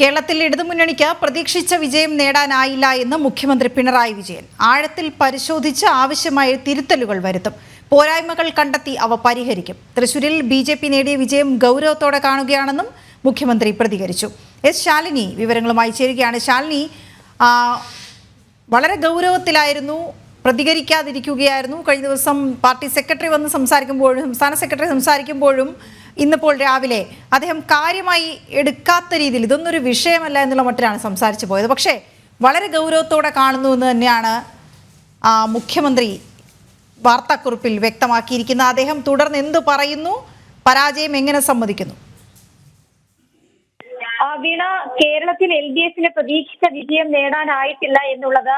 കേരളത്തിൽ ഇടതുമുന്നണിക്ക് പ്രതീക്ഷിച്ച വിജയം നേടാനായില്ല എന്ന് മുഖ്യമന്ത്രി പിണറായി വിജയൻ. ആഴത്തിൽ പരിശോധിച്ച് ആവശ്യമായ തിരുത്തലുകൾ വരുത്തും. പോരായ്മകൾ കണ്ടെത്തി അവ പരിഹരിക്കും. തൃശൂരിൽ ബി ജെ പി നേടിയ വിജയം ഗൗരവത്തോടെ കാണുകയാണെന്നും മുഖ്യമന്ത്രി പ്രതികരിച്ചു. എസ് ശാലിനി വിവരങ്ങളുമായി ചേരുകയാണ്. ശാലിനി വളരെ ഗൗരവത്തിലായിരുന്നു പ്രതികരിക്കാതിരിക്കുകയായിരുന്നു. കഴിഞ്ഞ ദിവസം പാർട്ടി സെക്രട്ടറി വന്ന് സംസാരിക്കുമ്പോഴും സംസ്ഥാന സെക്രട്ടറി സംസാരിക്കുമ്പോഴും ഇന്നിപ്പോൾ രാവിലെ അദ്ദേഹം കാര്യമായി എടുക്കാത്ത രീതിയിൽ ഇതൊന്നൊരു വിഷയമല്ല എന്നുള്ള മട്ടിലാണ് സംസാരിച്ചു പോയത്. പക്ഷേ വളരെ ഗൗരവത്തോടെ കാണുന്നു എന്ന് തന്നെയാണ് മുഖ്യമന്ത്രി വാർത്താക്കുറിപ്പിൽ വ്യക്തമാക്കിയിരിക്കുന്ന അദ്ദേഹം തുടർന്ന് എന്തു പറയുന്നു? പരാജയം എങ്ങനെ സമ്മതിക്കുന്നു? വീണ കേരളത്തിൽ എൽ ഡി എഫിന് പ്രതീക്ഷിച്ച വിജയം നേടാനായിട്ടില്ല എന്നുള്ളത്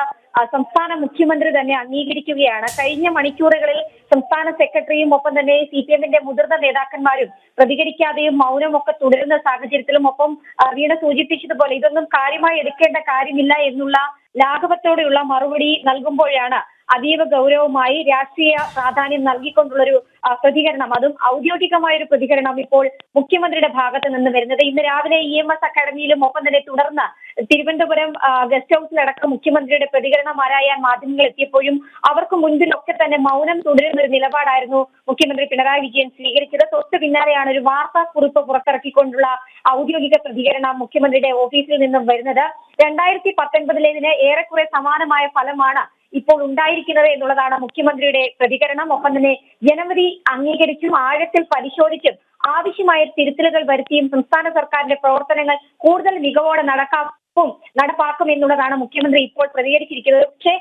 സംസ്ഥാന മുഖ്യമന്ത്രി തന്നെ അംഗീകരിക്കുകയാണ്. കഴിഞ്ഞ മണിക്കൂറുകളിൽ സംസ്ഥാന സെക്രട്ടറിയും ഒപ്പം തന്നെ സി പി എമ്മിന്റെ മുതിർന്ന നേതാക്കന്മാരും പ്രതികരിക്കാതെയും മൗനമൊക്കെ തുടരുന്ന സാഹചര്യത്തിലും ഒപ്പം വീണ സൂചിപ്പിച്ചതുപോലെ ഇതൊന്നും കാര്യമായി എടുക്കേണ്ട കാര്യമില്ല എന്നുള്ള ലാഘവത്തോടെയുള്ള മറുപടി നൽകുമ്പോഴാണ് അതീവ ഗൗരവമായി രാഷ്ട്രീയ പ്രാധാന്യം നൽകിക്കൊണ്ടുള്ളൊരു പ്രതികരണം. അതും ഔദ്യോഗികമായ ഒരു പ്രതികരണം ഇപ്പോൾ മുഖ്യമന്ത്രിയുടെ ഭാഗത്ത് നിന്ന് വരുന്നത്. ഇന്ന് രാവിലെ ഇ എം എസ് അക്കാദമിയിലും ഒപ്പം തന്നെ തുടർന്ന് തിരുവനന്തപുരം ഗസ്റ്റ് ഹൗസിലടക്കം മുഖ്യമന്ത്രിയുടെ പ്രതികരണം ആരായാൻ മാധ്യമങ്ങൾ എത്തിയപ്പോഴും അവർക്ക് മുൻപിലൊക്കെ തന്നെ മൗനം തുടരുന്ന ഒരു നിലപാടായിരുന്നു മുഖ്യമന്ത്രി പിണറായി വിജയൻ സ്വീകരിച്ചത്. തൊട്ട് പിന്നാലെയാണ് ഒരു വാർത്താ കുറിപ്പ് പുറത്തിറക്കിക്കൊണ്ടുള്ള ഔദ്യോഗിക പ്രതികരണം മുഖ്യമന്ത്രിയുടെ ഓഫീസിൽ നിന്നും വരുന്നത്. രണ്ടായിരത്തി പത്തൊൻപതിലേതിന് ഏറെക്കുറെ സമാനമായ ഫലമാണ് ഇപ്പോൾ ഉണ്ടായിരിക്കുന്നത് എന്നുള്ളതാണ് മുഖ്യമന്ത്രിയുടെ പ്രതികരണം. ഒപ്പം തന്നെ ജനവധി അംഗീകരിച്ചും ആഴത്തിൽ പരിശോധിച്ചും ആവശ്യമായ തിരുത്തലുകൾ വരുത്തിയും സംസ്ഥാന സർക്കാരിന്റെ പ്രവർത്തനങ്ങൾ കൂടുതൽ മികവോടെ നടക്കാക്കും നടപ്പാക്കും എന്നുള്ളതാണ് മുഖ്യമന്ത്രി ഇപ്പോൾ പ്രതികരിച്ചിരിക്കുന്നത്. പക്ഷേ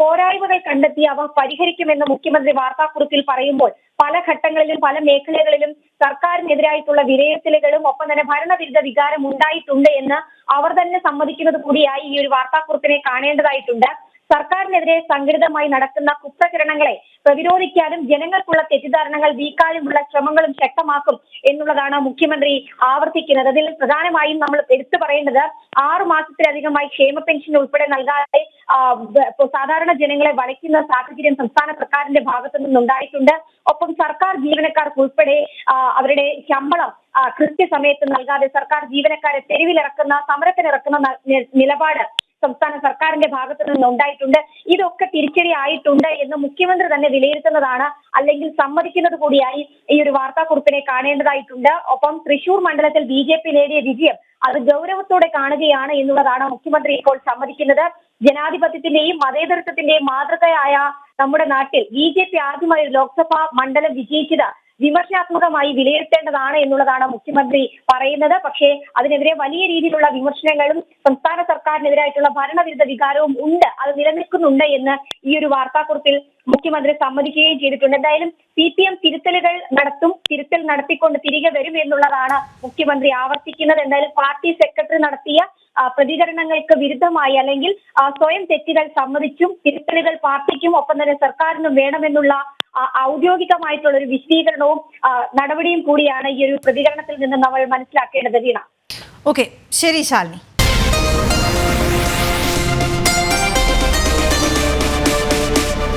പോരായ്മകൾ കണ്ടെത്തി അവ പരിഹരിക്കുമെന്ന് മുഖ്യമന്ത്രി വാർത്താക്കുറിപ്പിൽ പറയുമ്പോൾ പല ഘട്ടങ്ങളിലും പല മേഖലകളിലും സർക്കാരിനെതിരായിട്ടുള്ള വിലയിരുത്തലുകളും ഒപ്പം തന്നെ ഭരണവിരുദ്ധ വികാരം ഉണ്ടായിട്ടുണ്ട് എന്ന് അവർ തന്നെ സമ്മതിക്കുന്നത് കൂടിയായി ഈ ഒരു വാർത്താക്കുറിപ്പിനെ കാണേണ്ടതായിട്ടുണ്ട്. സർക്കാരിനെതിരെ സംഘടിതമായി നടക്കുന്ന കുപ്രചരണങ്ങളെ പ്രതിരോധിക്കാനും ജനങ്ങൾക്കുള്ള തെറ്റിദ്ധാരണകൾ വീക്കാനുമുള്ള ശ്രമങ്ങളും ശക്തമാക്കും എന്നുള്ളതാണ് മുഖ്യമന്ത്രി ആവർത്തിക്കുന്നത്. അതിൽ പ്രധാനമായും നമ്മൾ എടുത്തു പറയേണ്ടത് ആറു മാസത്തിലധികമായി ക്ഷേമ പെൻഷൻ ഉൾപ്പെടെ നൽകാതെ സാധാരണ ജനങ്ങളെ വലയ്ക്കുന്ന സാഹചര്യം സംസ്ഥാന സർക്കാരിന്റെ ഭാഗത്തു നിന്നുണ്ടായിട്ടുണ്ട്. ഒപ്പം സർക്കാർ ജീവനക്കാർക്ക് ഉൾപ്പെടെ അവരുടെ ശമ്പളം കൃത്യസമയത്ത് നൽകാതെ സർക്കാർ ജീവനക്കാരെ തെരുവിലിറക്കുന്ന സമരത്തിനിറക്കുന്ന നിലപാട് സംസ്ഥാന സർക്കാരിന്റെ ഭാഗത്തു നിന്ന് ഉണ്ടായിട്ടുണ്ട്. ഇതൊക്കെ തിരിച്ചടിയായിട്ടുണ്ട് എന്ന് മുഖ്യമന്ത്രി തന്നെ വിലയിരുത്തുന്നതാണ്. അല്ലെങ്കിൽ സമ്മതിക്കുന്നത് കൂടിയായി ഈ ഒരു വാർത്താക്കുറിപ്പിനെ കാണേണ്ടതായിട്ടുണ്ട്. ഒപ്പം തൃശൂർ മണ്ഡലത്തിൽ ബി ജെ പി നേടിയ വിജയം അത് ഗൗരവത്തോടെ കാണുകയാണ് എന്നുള്ളതാണ് മുഖ്യമന്ത്രി ഇപ്പോൾ സമ്മതിക്കുന്നത്. ജനാധിപത്യത്തിന്റെയും മതേതരത്വത്തിന്റെയും മാതൃകയായ നമ്മുടെ നാട്ടിൽ ബി ജെ പി ആദ്യമായി ലോക്സഭാ മണ്ഡലം വിജയിച്ചത് വിമർശനാത്മകമായി വിലയിരുത്തേണ്ടതാണ് എന്നുള്ളതാണ് മുഖ്യമന്ത്രി പറയുന്നത്. പക്ഷേ അതിനെതിരെ വലിയ രീതിയിലുള്ള വിമർശനങ്ങളും സംസ്ഥാന സർക്കാരിനെതിരായിട്ടുള്ള ഭരണവിരുദ്ധ വികാരവും ഉണ്ട്. അത് നിലനിൽക്കുന്നുണ്ട് എന്ന് ഈ ഒരു വാർത്താക്കുറിപ്പിൽ മുഖ്യമന്ത്രി സമ്മതിക്കുകയും ചെയ്തിട്ടുണ്ട്. എന്തായാലും സി പി എം തിരുത്തലുകൾ നടത്തും തിരുത്തൽ നടത്തിക്കൊണ്ട് തിരികെ വരും എന്നുള്ളതാണ് മുഖ്യമന്ത്രി ആവർത്തിക്കുന്നത്. എന്തായാലും പാർട്ടി സെക്രട്ടറി നടത്തിയ പ്രതികരണങ്ങൾക്ക് വിരുദ്ധമായി അല്ലെങ്കിൽ സ്വയം തെറ്റുകൾ സമ്മതിച്ചും തിരുത്തലുകൾ പാർട്ടിക്കും ഒപ്പം തന്നെ സർക്കാരിനും വേണമെന്നുള്ള ഔദ്യോഗികമായിട്ടുള്ള ഒരു വിശദീകരണവും നടപടിയും കൂടിയാണ് ഈ ഒരു പ്രതികരണത്തിൽ നിന്ന് നമ്മൾ മനസ്സിലാക്കേണ്ടത് വീണ. ഓക്കെ ശരി ശാലിനി.